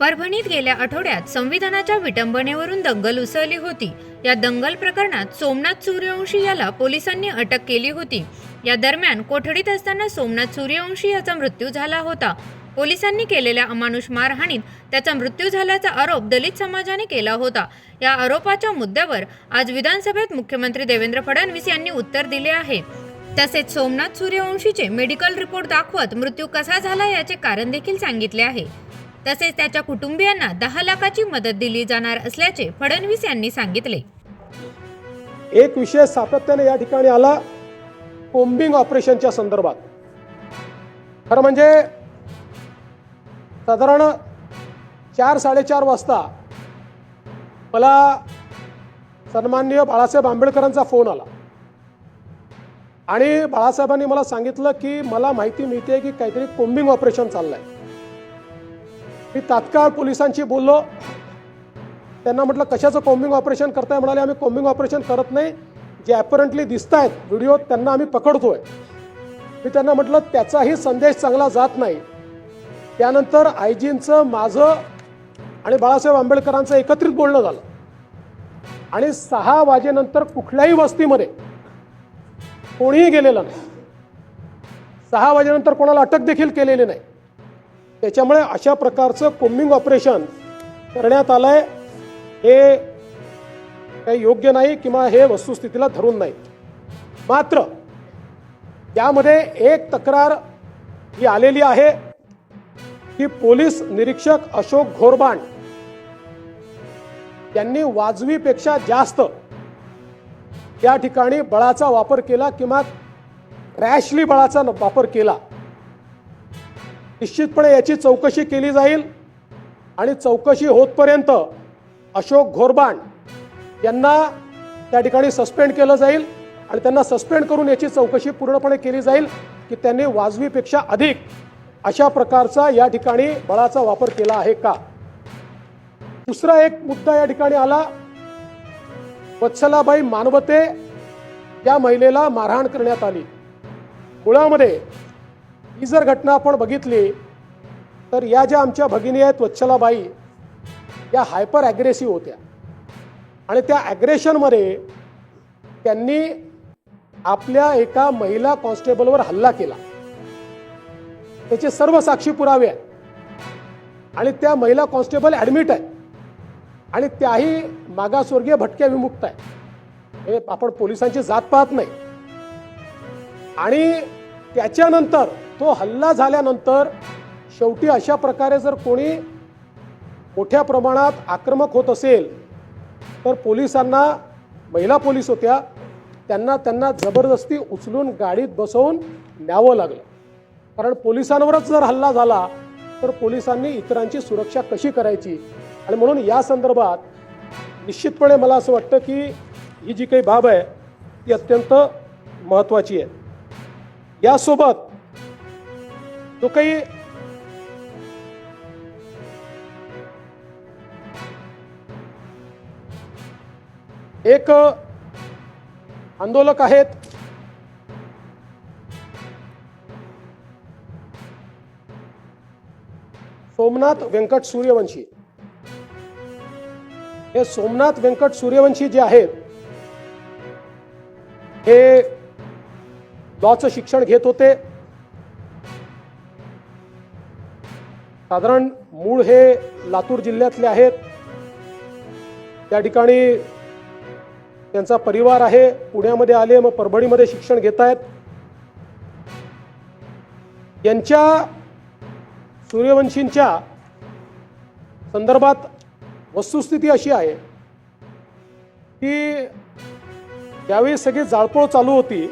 परभणीत गेल्या आठवड्यात संविधानाच्या विटंबनेवरून दंगल उसळली होती. या दंगल प्रकरणात सोमनाथ सूर्यवंशी याला पोलिसांनी अटक केली होती. या दरम्यान कोठडीत असताना सोमनाथ सूर्यवंशी याचा मृत्यू झाला होता. पोलिसांनी केलेल्या अमानुष मारहाणीत त्याचा मृत्यू झाल्याचा आरोप दलित समाजाने केला होता. या आरोपाच्या मुद्द्यावर आज विधानसभेत मुख्यमंत्री देवेंद्र फडणवीस यांनी उत्तर दिले आहे. तसेच सोमनाथ सूर्यवंशीचे मेडिकल रिपोर्ट दाखवत मृत्यू कसा झाला याचे कारण देखील सांगितले आहे. तसेच त्याच्या कुटुंबियांना दहा लाखाची मदत दिली जाणार असल्याचे फडणवीस यांनी सांगितले. एक विषय सातत्याने या ठिकाणी आला कोम्बिंग ऑपरेशनच्या संदर्भात. खरं म्हणजे साधारण चार साडेचार वाजता मला सन्माननीय बाळासाहेब आंबेडकरांचा फोन आला. आणि बाळासाहेबांनी मला सांगितलं की मला माहिती मिळते की काहीतरी कोम्बिंग ऑपरेशन चाललंय. मी तात्काळ पोलिसांशी बोललो. त्यांना म्हटलं कशाचं कॉम्बिंग ऑपरेशन करताय? म्हणाले आम्ही कॉम्बिंग ऑपरेशन करत नाही. जे ॲपरंटली दिसत आहेत व्हिडिओ त्यांना आम्ही पकडतोय. मी त्यांना म्हटलं त्याचाही संदेश चांगला जात नाही. त्यानंतर आयजींचं माझं आणि बाळासाहेब आंबेडकरांचं एकत्रित बोलणं झालं. आणि सहा वाजेनंतर कुठल्याही वस्तीमध्ये कोणीही गेलेलं नाही. सहा वाजेनंतर कोणाला अटक देखील केलेली नाही. त्याच्यामुळे अशा प्रकारचं कोम्बिंग ऑपरेशन करण्यात आलंय. हे काही योग्य नाही किंवा हे वस्तुस्थितीला धरून नाही. मात्र त्यामध्ये एक तक्रार ही आलेली आहे की पोलीस निरीक्षक अशोक घोरबाण यांनी वाजवीपेक्षा जास्त त्या ठिकाणी बळाचा वापर केला किंवा रॅशली बळाचा वापर केला. निश्चितपणे याची चौकशी केली जाईल. आणि चौकशी होतपर्यंत अशोक घोरबाण यांना त्या ठिकाणी सस्पेंड केलं जाईल आणि त्यांना सस्पेंड करून याची चौकशी पूर्णपणे केली जाईल की त्यांनी वाजवीपेक्षा अधिक अशा प्रकारचा या ठिकाणी बळाचा वापर केला आहे का? दुसरा एक मुद्दा या ठिकाणी आला. वत्सलाबाई मानवते या महिलेला मारहाण करण्यात आली. मुळामध्ये ही जर घटना आपण बघितली तर या ज्या आमच्या भगिनी आहेत वत्सलाबाई या हायपर ॲग्रेसिव्ह होत्या. आणि त्या ॲग्रेशनमध्ये त्यांनी आपल्या एका महिला कॉन्स्टेबलवर हल्ला केला. त्याचे सर्व साक्षी पुरावे आहेत. आणि त्या महिला कॉन्स्टेबल ॲडमिट आहे आणि त्याही मागासवर्गीय भटक्या विमुक्त आहे हे आपण पोलिसांची जात पाहत नाही. आणि त्याच्यानंतर तो हल्ला झाल्यानंतर शेवटी अशा प्रकारे जर कोणी मोठ्या प्रमाणात आक्रमक होत असेल तर पोलिसांना महिला पोलीस होत्या त्यांना त्यांना जबरदस्ती उचलून गाडीत बसवून न्यावं लागलं. कारण पोलिसांवरच जर हल्ला झाला तर पोलिसांनी इतरांची सुरक्षा कशी करायची? आणि म्हणून या संदर्भात निश्चितपणे मला असं वाटतं की ही जी काही बाब आहे ती अत्यंत महत्त्वाची आहे. यासोबत तो काही एक आंदोलक आहेत. सोमनाथ व्यंकट सूर्यवंशी. हे सोमनाथ व्यंकट सूर्यवंशी जे आहेत हे लॉचं शिक्षण घेत होते. साधारण मूळ हे लातूर जिल्ह्यातले आहेत. त्या ठिकाणी त्यांचा परिवार आहे. पुण्यामध्ये आले मग परभणीमध्ये शिक्षण घेत आहेत यांच्या सूर्यवंशींच्या संदर्भात वस्तुस्थिती अशी आहे की ज्यावेळी सगळी जाळपोळ चालू होती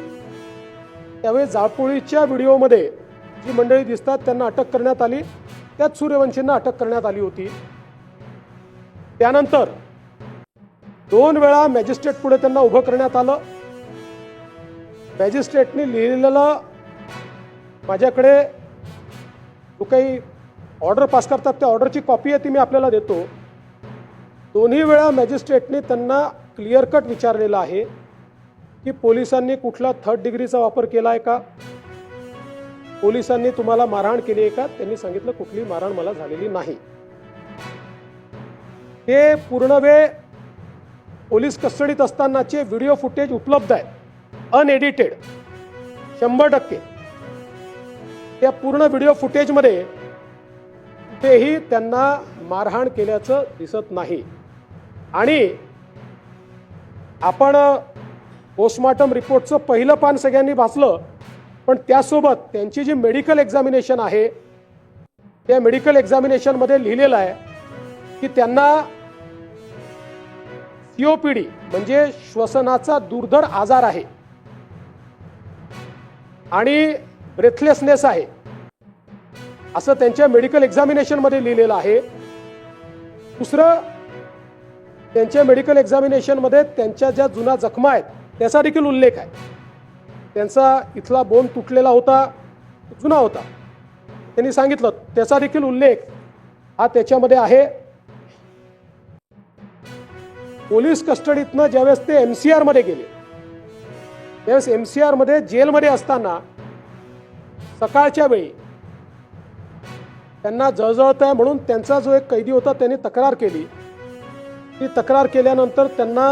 त्यावेळी जाळपोळीच्या व्हिडिओमध्ये जी मंडळी दिसतात त्यांना अटक करण्यात आली. त्यात सूर्यवंशींना अटक करण्यात आली होती. त्यानंतर दोन वेळा मॅजिस्ट्रेट पुढे त्यांना उभं करण्यात आलं. मॅजिस्ट्रेटने लिहिलेलं माझ्याकडे जो काही ऑर्डर पास करतात त्या ऑर्डरची कॉपी आहे ती मी आपल्याला देतो. दोन्ही वेळा मॅजिस्ट्रेटने त्यांना क्लिअर कट विचारलेलं आहे की पोलिसांनी कुठला थर्ड डिग्रीचा वापर केला आहे का? पोलिसांनी तुम्हाला मारहाण केली आहे का? त्यांनी सांगितलं कुठली मारहाण मला झालेली नाही. हे पूर्ण वेळ पोलीस कस्टडीत असतानाचे व्हिडिओ फुटेज उपलब्ध आहेत. अनएडिटेड. शंभर टक्के. त्या पूर्ण व्हिडिओ फुटेजमध्ये कुठेही त्यांना मारहाण केल्याचं दिसत नाही. आणि आपण पोस्टमार्टम रिपोर्टचं पहिलं पान सगळ्यांनी भासलं पण त्यासोबत त्यांची जी मेडिकल एक्झामिनेशन आहे त्या मेडिकल एक्झामिनेशनमध्ये लिहिलेलं आहे की त्यांना सीओपीडी म्हणजे श्वसनाचा दुर्धर आजार आहे आणि ब्रेथलेसनेस आहे. असं त्यांच्या मेडिकल एक्झामिनेशनमध्ये लिहिलेलं आहे. दुसरं त्यांच्या मेडिकल एक्झामिनेशनमध्ये त्यांच्या ज्या जुना जखमा आहेत त्याचा देखील उल्लेख आहे. त्यांचा इथला बोन तुटलेला होता जुना होता. त्यांनी सांगितलं त्याचा देखील उल्लेख हा त्याच्यामध्ये आहे. पोलीस कस्टडीतनं ज्यावेळेस ते एम सी आरमध्ये गेले त्यावेळेस एम सी आरमध्ये जेलमध्ये असताना सकाळच्या वेळी त्यांना जळजळत आहे म्हणून त्यांचा जो एक कैदी होता त्यांनी तक्रार केली. ती तक्रार केल्यानंतर त्यांना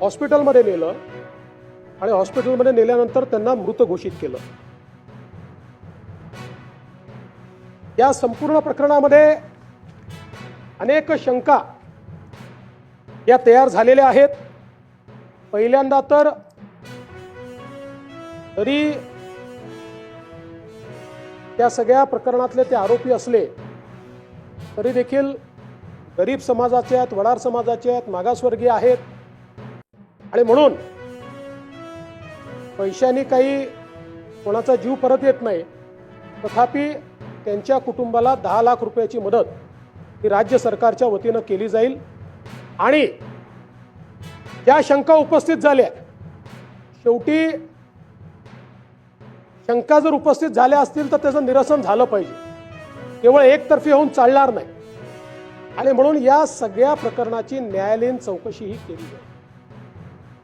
हॉस्पिटलमध्ये नेलं. आणि हॉस्पिटलमध्ये नेल्यानंतर त्यांना मृत घोषित केलं. या संपूर्ण प्रकरणामध्ये अनेक शंका या तयार झालेल्या आहेत. पहिल्यांदा तर तरी त्या सगळ्या प्रकरणातले ते आरोपी असले तरी देखील गरीब समाजाचे आहेत वडार समाजाचे आहेत मागासवर्गीय आहेत. आणि म्हणून पैशाने काही कोणाचा जीव परत येत नाही तथापि त्यांच्या कुटुंबाला दहा लाख रुपयाची मदत ही राज्य सरकारच्या वतीनं केली जाईल. आणि ज्या शंका उपस्थित झाल्या शेवटी शंका जर उपस्थित झाल्या असतील तर त्याचं निरसन झालं पाहिजे. केवळ एकतर्फी होऊन चालणार नाही. आणि म्हणून या सगळ्या प्रकरणाची न्यायालयीन चौकशी ही केली जाईल.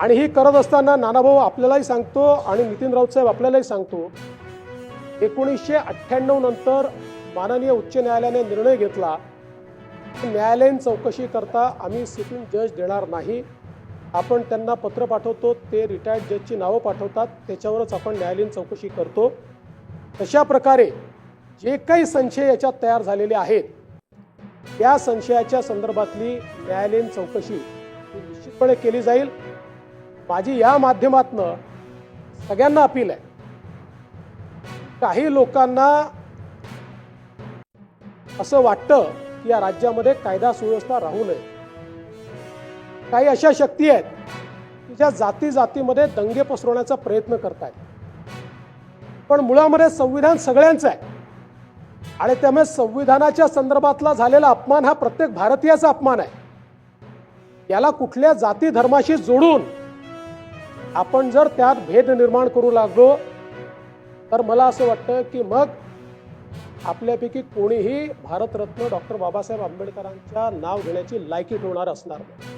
आणि ही करत असताना नानाभाऊ आपल्यालाही सांगतो आणि नितीन राऊत साहेब आपल्यालाही सांगतो एकोणीसशे अठ्ठ्याण्णव नंतर माननीय उच्च न्यायालयाने निर्णय घेतला न्यायालयीन चौकशी करता आम्ही सिटिंग जज देणार नाही. आपण त्यांना पत्र पाठवतो ते रिटायर्ड जजची नावं पाठवतात त्याच्यावरच आपण न्यायालयीन चौकशी करतो. तशा प्रकारे जे काही संशय याच्यात तयार झालेले आहेत त्या संशयाच्या संदर्भातली न्यायालयीन चौकशी निश्चितपणे केली जाईल. माझी या माध्यमातनं सगळ्यांना अपील आहे. काही लोकांना असं वाटतं की या राज्यामध्ये कायदा सुव्यवस्था राहू नये. काही अशा शक्ती आहेत की ज्या जाती जातीमध्ये दंगे पसरवण्याचा प्रयत्न करतायत. पण मुळामध्ये संविधान सगळ्यांचं आहे. आणि त्यामुळे संविधानाच्या संदर्भातला झालेला अपमान हा प्रत्येक भारतीयाचा अपमान आहे. याला कुठल्या जाती धर्माशी जोडून आपण जर त्यात भेद निर्माण करू लागलो तर मला असं वाटतं की मग आपल्यापैकी कोणीही भारतरत्न डॉक्टर बाबासाहेब आंबेडकरांच्या नाव घेण्याची लायकी ठेवणार असणार नाही.